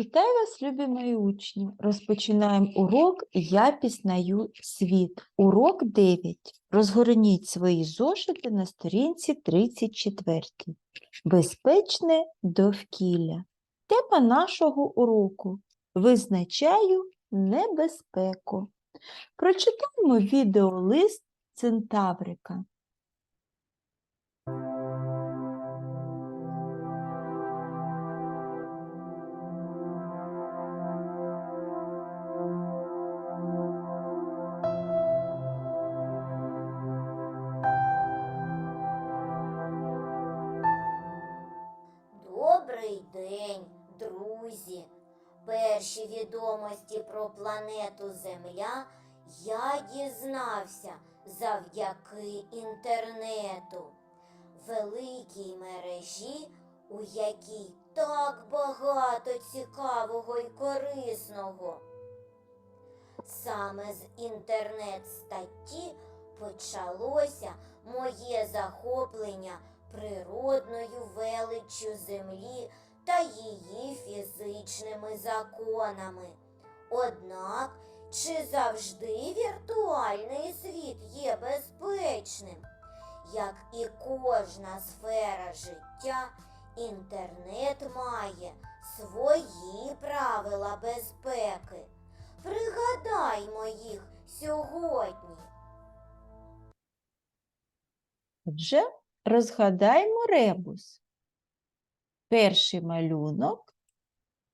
Вітаю вас, любі мої учні! Розпочинаємо урок Я пізнаю світ. Урок 9. Розгорніть свої зошити на сторінці 34. Безпечне довкілля. Тема нашого уроку Визначаю небезпеку. Прочитаємо відеолист Центаврика. Відомості про планету Земля я дізнався завдяки інтернету, великій мережі, у якій так багато цікавого і корисного. Саме з інтернет-статті почалося моє захоплення природною величчю землі та її фізичними законами. Однак, чи завжди віртуальний світ є безпечним? Як і кожна сфера життя, інтернет має свої правила безпеки. Пригадаймо їх сьогодні. Отже, розгадаймо ребус. Перший малюнок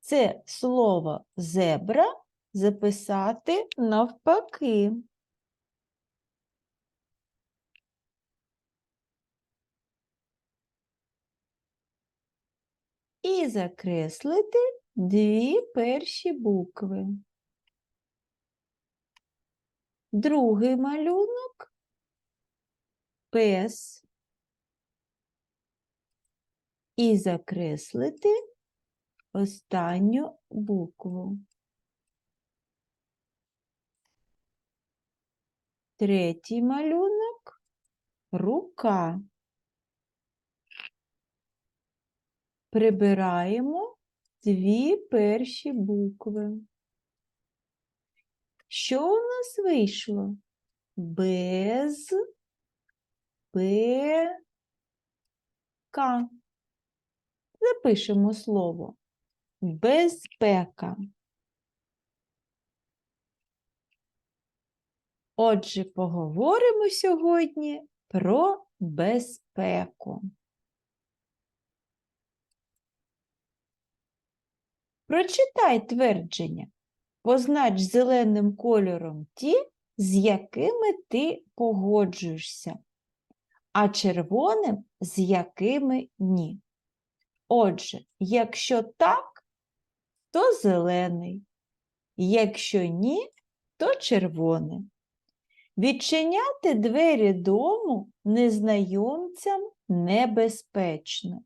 це слово зебра записати навпаки. І закреслити дві перші букви. Другий малюнок пес і закреслити останню букву. Третій малюнок рука. Прибираємо дві перші букви. Що у нас вийшло? Без П К. Запишемо слово безпека. Отже, поговоримо сьогодні про безпеку. Прочитай твердження. Познач зеленим кольором ті, з якими ти погоджуєшся, а червоним, з якими ні. Отже, якщо так, то зелений, якщо ні, то червоний. Відчиняти двері дому незнайомцям небезпечно.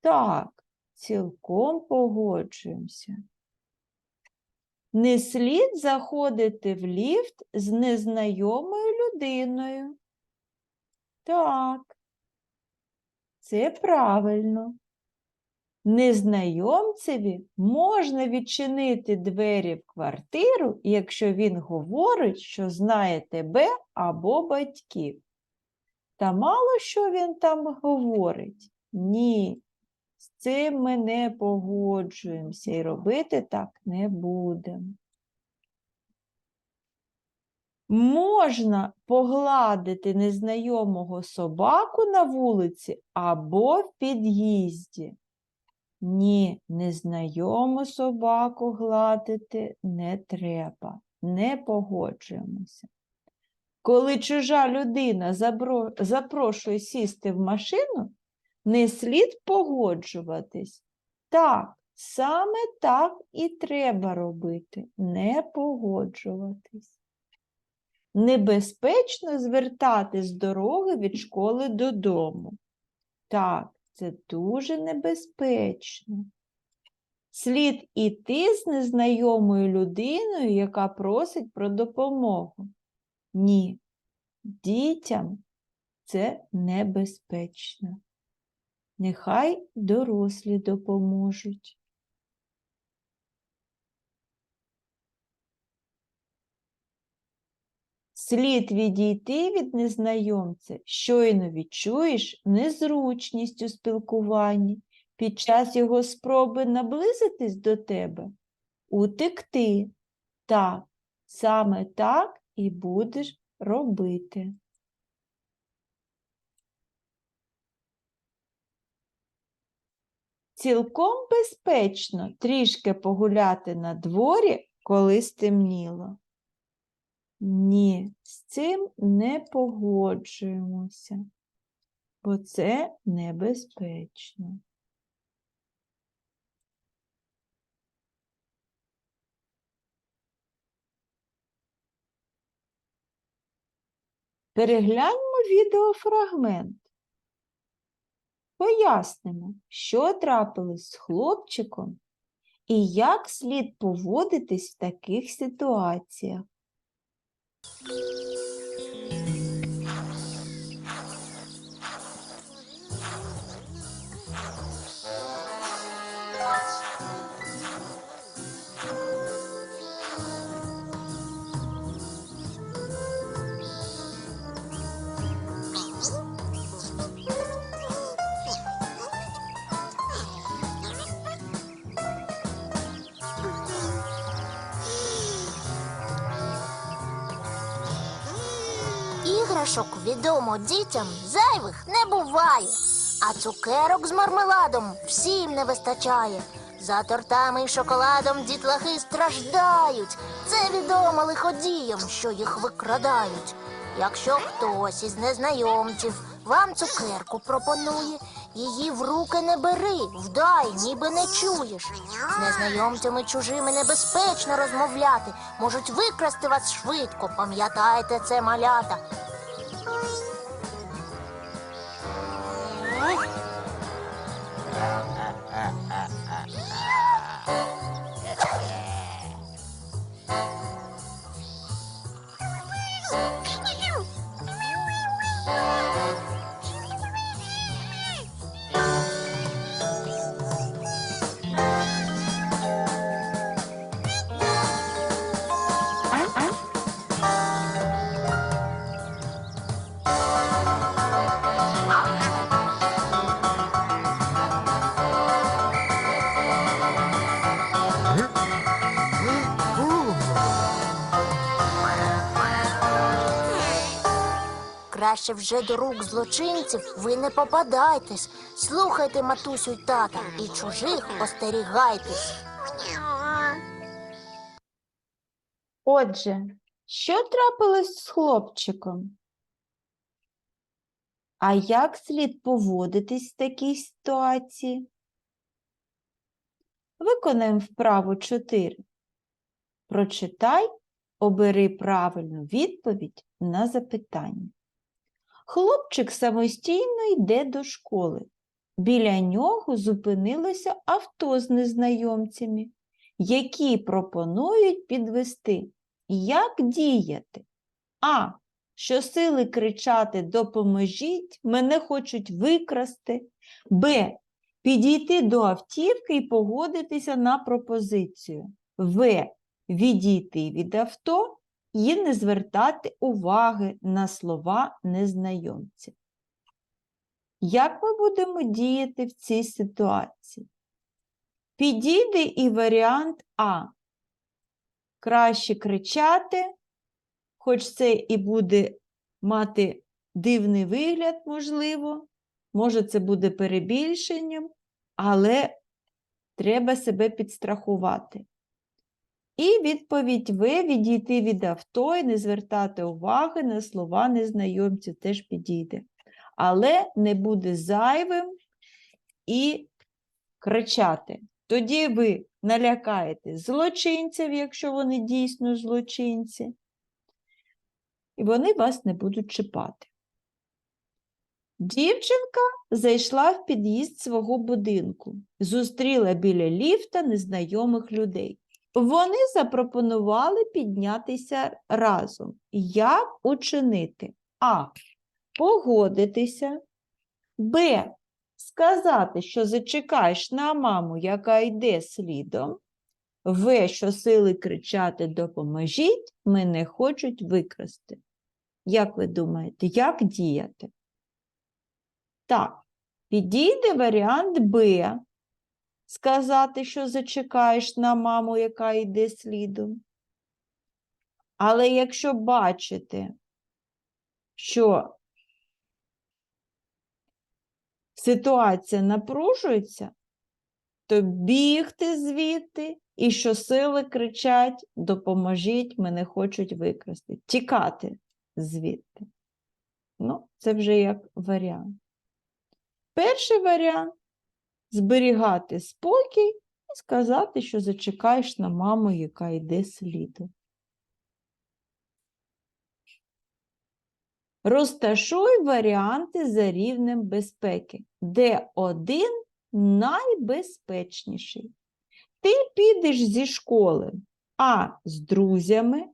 Так, цілком погоджуємося. Не слід заходити в ліфт з незнайомою людиною. Так, це правильно. Незнайомцеві можна відчинити двері в квартиру, якщо він говорить, що знає тебе або батьків. Та мало що він там говорить. Ні, з цим ми не погоджуємося і робити так не будемо. Можна погладити незнайомого собаку на вулиці або в під'їзді. Ні, незнайому собаку гладити не треба, не погоджуємося. Коли чужа людина запрошує сісти в машину, не слід погоджуватись. Так, саме так і треба робити, не погоджуватись. Небезпечно звертати з дороги від школи додому. Так, це дуже небезпечно. Слід іти з незнайомою людиною, яка просить про допомогу. Ні, дітям це небезпечно. Нехай дорослі допоможуть. Слід відійти від незнайомця, щойно відчуєш незручність у спілкуванні під час його спроби наблизитись до тебе, утекти. Так, саме так і будеш робити. Цілком безпечно трішки погуляти на дворі, коли стемніло. Ні, з цим не погоджуємося, бо це небезпечно. Перегляньмо відеофрагмент. Пояснимо, що трапилось з хлопчиком і як слід поводитись в таких ситуаціях. うん。Іграшок відомо дітям зайвих не буває, а цукерок з мармеладом всім не вистачає. За тортами і шоколадом дітлахи страждають. Це відомо лиходіям, що їх викрадають. Якщо хтось із незнайомців вам цукерку пропонує, її в руки не бери, вдай, ніби не чуєш. З незнайомцями чужими небезпечно розмовляти, можуть викрасти вас швидко. Пам'ятайте це малята. nữa. Краще вже до рук злочинців ви не попадайтесь. Слухайте матусю й тата і чужих остерігайтесь. Отже, що трапилось з хлопчиком? А як слід поводитись в такій ситуації? Виконаємо вправу 4. Прочитай, обери правильну відповідь на запитання. Хлопчик самостійно йде до школи. Біля нього зупинилося авто з незнайомцями, які пропонують підвести. Як діяти? А. Щосили кричати Допоможіть, мене хочуть викрасти. Б. Підійти до автівки і погодитися на пропозицію. В. Відійти від авто і не звертати уваги на слова незнайомця. Як ми будемо діяти в цій ситуації? Підійде і варіант А. Краще кричати, хоч це і буде мати дивний вигляд, можливо, може, це буде перебільшенням, але треба себе підстрахувати. І відповідь В відійти від авто і не звертати уваги на слова незнайомців теж підійде. Але не буде зайвим і кричати. Тоді ви налякаєте злочинців, якщо вони дійсно злочинці, і вони вас не будуть чіпати. Дівчинка зайшла в під'їзд свого будинку, зустріла біля ліфта незнайомих людей. Вони запропонували піднятися разом. Як учинити? А. Погодитися. Б. Сказати, що зачекаєш на маму, яка йде слідом. В. Що сили кричати Допоможіть, мене хочуть викрасти. Як ви думаєте, як діяти? Так, підійде варіант Б. Сказати, що зачекаєш на маму, яка йде слідом. Але якщо бачите, що ситуація напружується, то бігти звідти і щосили кричать Допоможіть, мене хочуть викрасти. Тікати звідти. Ну, це вже як варіант. Перший варіант зберігати спокій і сказати, що зачекаєш на маму, яка йде слідом. Розташуй варіанти за рівнем безпеки, де один найбезпечніший. Ти підеш зі школи А з друзями,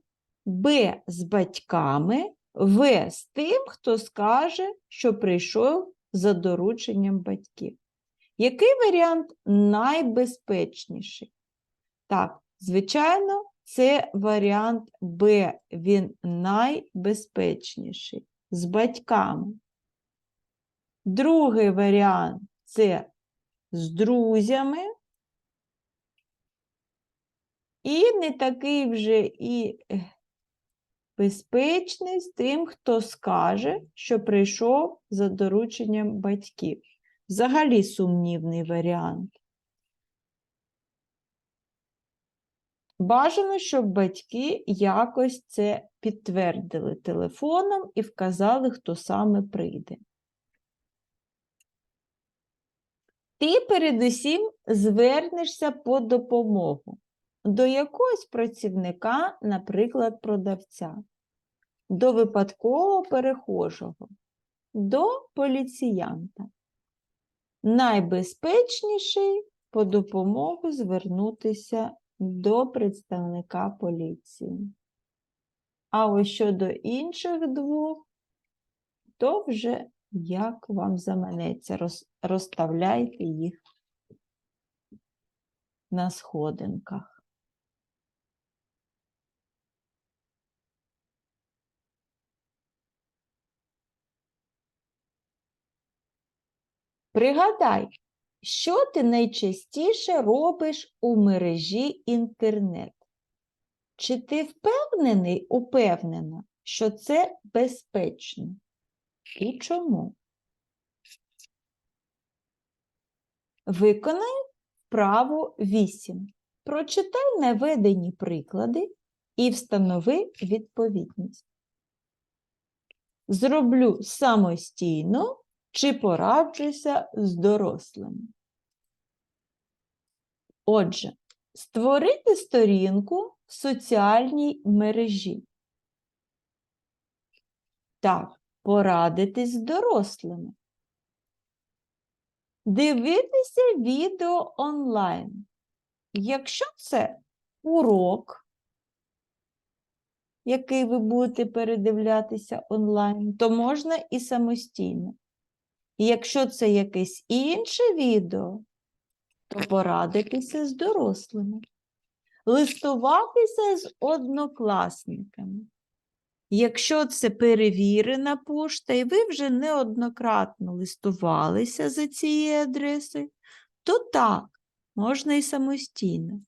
Б з батьками, В з тим, хто скаже, що прийшов за дорученням батьків. Який варіант найбезпечніший? Так, звичайно, це варіант Б, він найбезпечніший з батьками. Другий варіант це з друзями. І не такий вже і безпечний з тим, хто скаже, що прийшов за дорученням батьків. Взагалі сумнівний варіант. Бажано, щоб батьки якось це підтвердили телефоном і вказали, хто саме прийде. Ти передусім звернешся по допомогу до якогось працівника, наприклад, продавця, до випадкового перехожого, до поліціянта. Найбезпечніший по допомогу звернутися до представника поліції. А ось щодо інших двох, то вже як вам заманеться, розставляйте їх на сходинках. Пригадай, що ти найчастіше робиш у мережі інтернет? Чи ти впевнений, упевнена, що це безпечно? І чому? Виконай вправу 8. Прочитай наведені приклади і встанови відповідність. Зроблю самостійно чи пораджуся з дорослими. Отже, створити сторінку в соціальній мережі. Так, порадитись з дорослими. Дивитися відео онлайн. Якщо це урок, який ви будете передивлятися онлайн, то можна і самостійно. І Якщо це якесь інше відео, то порадитися з дорослими, листуватися з однокласниками. Якщо це перевірена пошта, і ви вже неоднократно листувалися за цією адресою, то так, можна і самостійно.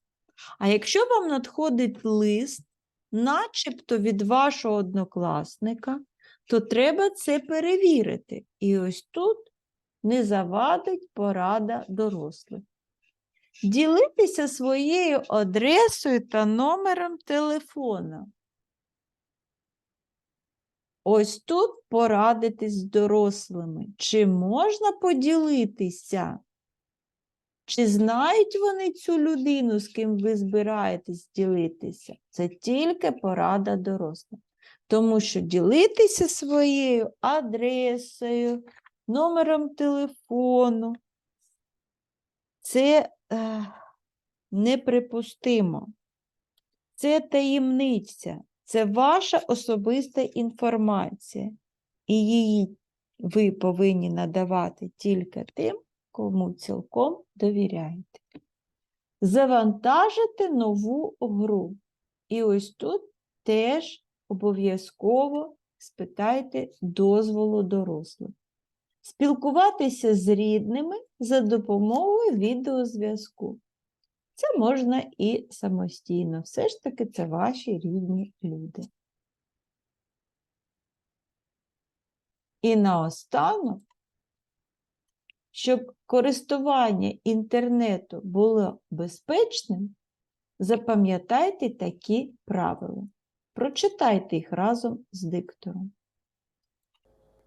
А якщо вам надходить лист, начебто від вашого однокласника, то треба це перевірити. І ось тут не завадить порада дорослих. Ділитися своєю адресою та номером телефона. Ось тут порадитись з дорослими. Чи можна поділитися? Чи знають вони цю людину, з ким ви збираєтесь ділитися? Це тільки порада дорослим. Тому що ділитися своєю адресою, номером телефону це е, неприпустимо. Це таємниця, це ваша особиста інформація. І її ви повинні надавати тільки тим, кому цілком довіряєте. Завантажити нову гру. І ось тут теж обов'язково спитайте дозволу дорослих. Спілкуватися з рідними за допомогою відеозв'язку. Це можна і самостійно. Все ж таки це ваші рідні люди. І наостанок, щоб користування інтернету було безпечним, запам'ятайте такі правила. Прочитайте їх разом з диктором.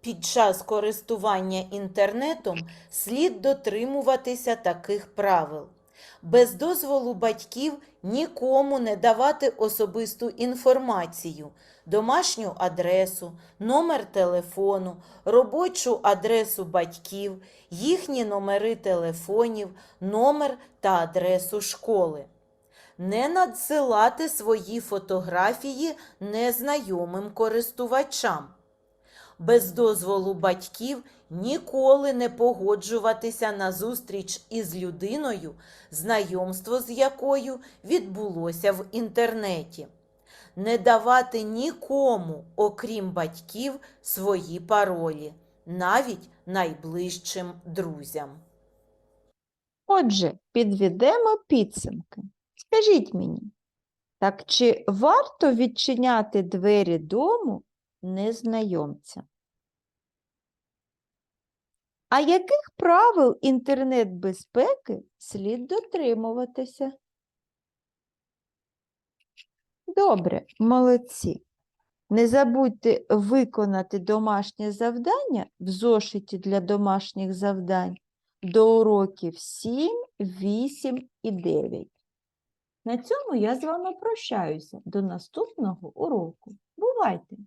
Під час користування інтернетом слід дотримуватися таких правил. Без дозволу батьків нікому не давати особисту інформацію, домашню адресу, номер телефону, робочу адресу батьків, їхні номери телефонів, номер та адресу школи. Не надсилати свої фотографії незнайомим користувачам без дозволу батьків ніколи не погоджуватися на зустріч із людиною, знайомство з якою відбулося в інтернеті, не давати нікому, окрім батьків, свої паролі, навіть найближчим друзям. Отже, підведемо підсумки. Скажіть мені, так чи варто відчиняти двері дому незнайомця? А яких правил інтернет-безпеки слід дотримуватися? Добре, молодці. Не забудьте виконати домашнє завдання в зошиті для домашніх завдань до уроків 7, 8 і 9. На цьому я з вами прощаюся до наступного уроку. Бувайте!